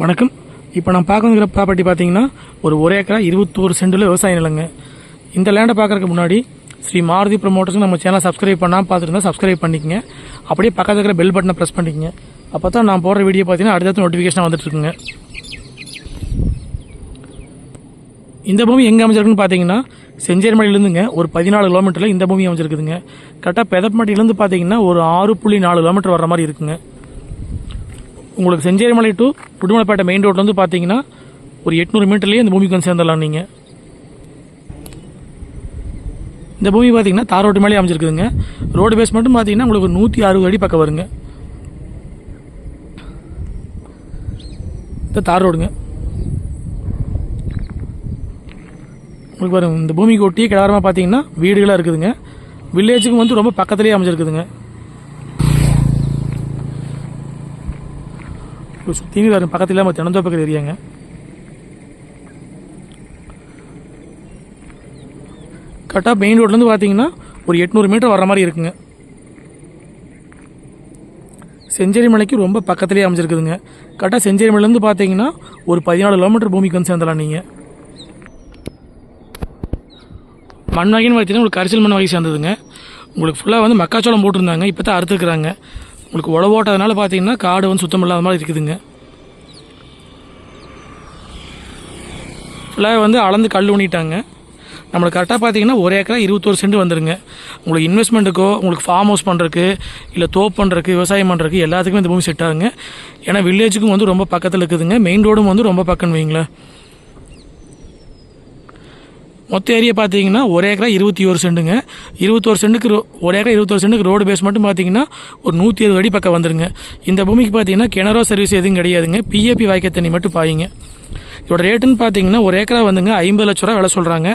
வணக்கம். இப்போ நான் பார்க்கணுங்கிற ப்ராப்பர்ட்டி பார்த்தீங்கன்னா ஒரு ஒரே ஏக்கரா இருபத்தோரு சென்டில் விவசாய நிலங்க. இந்த லேண்டை பார்க்கறதுக்கு முன்னாடி ஸ்ரீ மாருதி ப்ரமோட்டர்ஸ் நம்ம சேனல் சப்ஸ்கிரைப் பண்ணாமல் பார்த்துருந்தா சப்ஸ்கிரைப் பண்ணிக்கங்க. அப்படியே பக்கத்தில் இருக்கிற பெல் பட்டனை ப்ரெஸ் பண்ணிக்கங்க. அப்போ தான் நான் போடுற வீடியோ பார்த்தீங்கன்னா அடுத்தடுத்த நோட்டிஃபிகேஷன் வந்துட்டுருக்குங்க. இந்த பூமி எங்கே அமைஞ்சிருக்குன்னு பார்த்தீங்கன்னா செஞ்சேரிமலையிலேருந்துங்க ஒரு பதினாலு கிலோமீட்டரில் இந்த பூமி அமைஞ்சிருக்குதுங்க. கரெக்டாக பெதப்பமட்டிலேருந்து பார்த்தீங்கன்னா ஒரு ஆறு புள்ளி நாலு கிலோமீட்டர் வர மாதிரி இருக்குங்க. உங்களுக்கு செஞ்சேரிமலை டு புடுமலைப்பேட்டை மெயின் ரோட்லேருந்து பார்த்தீங்கன்னா ஒரு எட்நூறு மீட்டர்லேயே இந்த பூமிக்கு வந்து சேர்ந்துடலாம் நீங்கள் இந்த பூமி பார்த்தீங்கன்னா தார் ரோட்டு மேலே அமைஞ்சிருக்குதுங்க. ரோடு பேஸ் மட்டும் பார்த்தீங்கன்னா உங்களுக்கு நூற்றி அறுபது அடி பக்கம் வருங்க. இந்த தார் ரோடுங்க. உங்களுக்கு பாருங்க இந்த பூமிக்கு ஒட்டியே கிடாரமாக பார்த்தீங்கன்னா வீடுகளாக இருக்குதுங்க. வில்லேஜுக்கும் வந்து ரொம்ப பக்கத்துலேயே அமைஞ்சிருக்குதுங்க. சுற்றினு வரும் பக்கத்தில் நம்ம தினந்தோப்பக்கிற ஏரியாங்க கரெக்டாக மெயின் ரோட்லேருந்து பார்த்தீங்கன்னா ஒரு எட்நூறு மீட்டர் வர மாதிரி இருக்குங்க. செஞ்சேரி மலைக்கு ரொம்ப பக்கத்துலேயே அமைஞ்சிருக்குதுங்க. கரெக்டாக செஞ்சேரி மலைலேருந்து பார்த்தீங்கன்னா ஒரு பதினாலு கிலோமீட்டர் பூமிக்கு வந்து சேர்ந்தலாம் நீங்கள் மண் வகைன்னு பார்த்தீங்கன்னா உங்களுக்கு கரிசல் மண் வகை சேர்ந்ததுங்க. உங்களுக்கு ஃபுல்லாக வந்து மக்காச்சோளம் போட்டிருந்தாங்க இப்போ தான் அறுத்துக்கிறாங்க உங்களுக்கு உழவு ஓட்டாதனால பார்த்தீங்கன்னா காடு வந்து சுத்தம் இல்லாத மாதிரி இருக்குதுங்க. ஃபுல்லாக வந்து அளந்து கல் ஊனிட்டாங்க நம்மளுக்கு கரெக்டாக பார்த்தீங்கன்னா ஒரு ஏக்கரா இருபத்தோரு சென்ட் வந்துருங்க. உங்களுக்கு இன்வெஸ்ட்மெண்ட்டுக்கோ உங்களுக்கு ஃபார்ம் ஹவுஸ் பண்ணுறதுக்கு இல்லை தோப் பண்ணுறதுக்கு விவசாயம் பண்ணுறதுக்கு எல்லாத்துக்குமே இந்த பூமி செட் ஆகுங்க. ஏன்னா வில்லேஜுக்கும் வந்து ரொம்ப பக்கத்தில் இருக்குதுங்க. மெயின் ரோடும் வந்து ரொம்ப பக்கம்னு வைங்களேன் மொத்த ஏரியா பார்த்தீங்கன்னா ஒரு ஏக்கரா இருபத்தி ஒரு சென்ட்டுங்க இருபத்தோரு சென்ட்டுக்கு ரோ ஒரு ஏக்கரா இருபத்தோரு சென்ட்டுக்கு ரோடு பேஸ் மட்டும் பார்த்தீங்கன்னா ஒரு நூற்றி இருபது அடி பக்கம் வந்துருங்க. இந்த பூமிக்கு பார்த்தீங்கன்னா கிணறோ சர்வீஸ் எதுவும் கிடையாதுங்க. பிஏபி வாய்க்க தண்ணி மட்டும் பாயுங்க. இதோட ரேட்டுன்னு பார்த்தீங்கன்னா ஒரு ஏக்கரா வந்துங்க ஐம்பது லட்ச ரூபா விலை சொல்கிறாங்க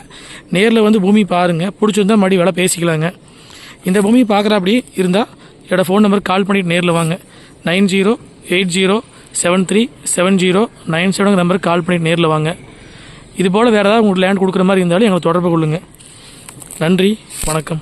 நேரில் வந்து பூமி பாருங்கள் பிடிச்சிருந்தா மறுபடி விலை பேசிக்கலாங்க. இந்த பூமி பார்க்குற அப்படி இருந்தால் என்னோட ஃபோன் நம்பருக்கு கால் பண்ணிட்டு நேரில் வாங்க. Nine zero eight zero seven three seven zero nine செவனுங்கிற நம்பருக்கு கால் பண்ணிட்டு நேரில் வாங்க. இதுபோல் வேறு ஏதாவது உங்களுக்கு லேண்ட் கொடுக்குற மாதிரி இருந்தாலும் எங்களை தொடர்பு கொள்ளுங்கள் நன்றி வணக்கம்.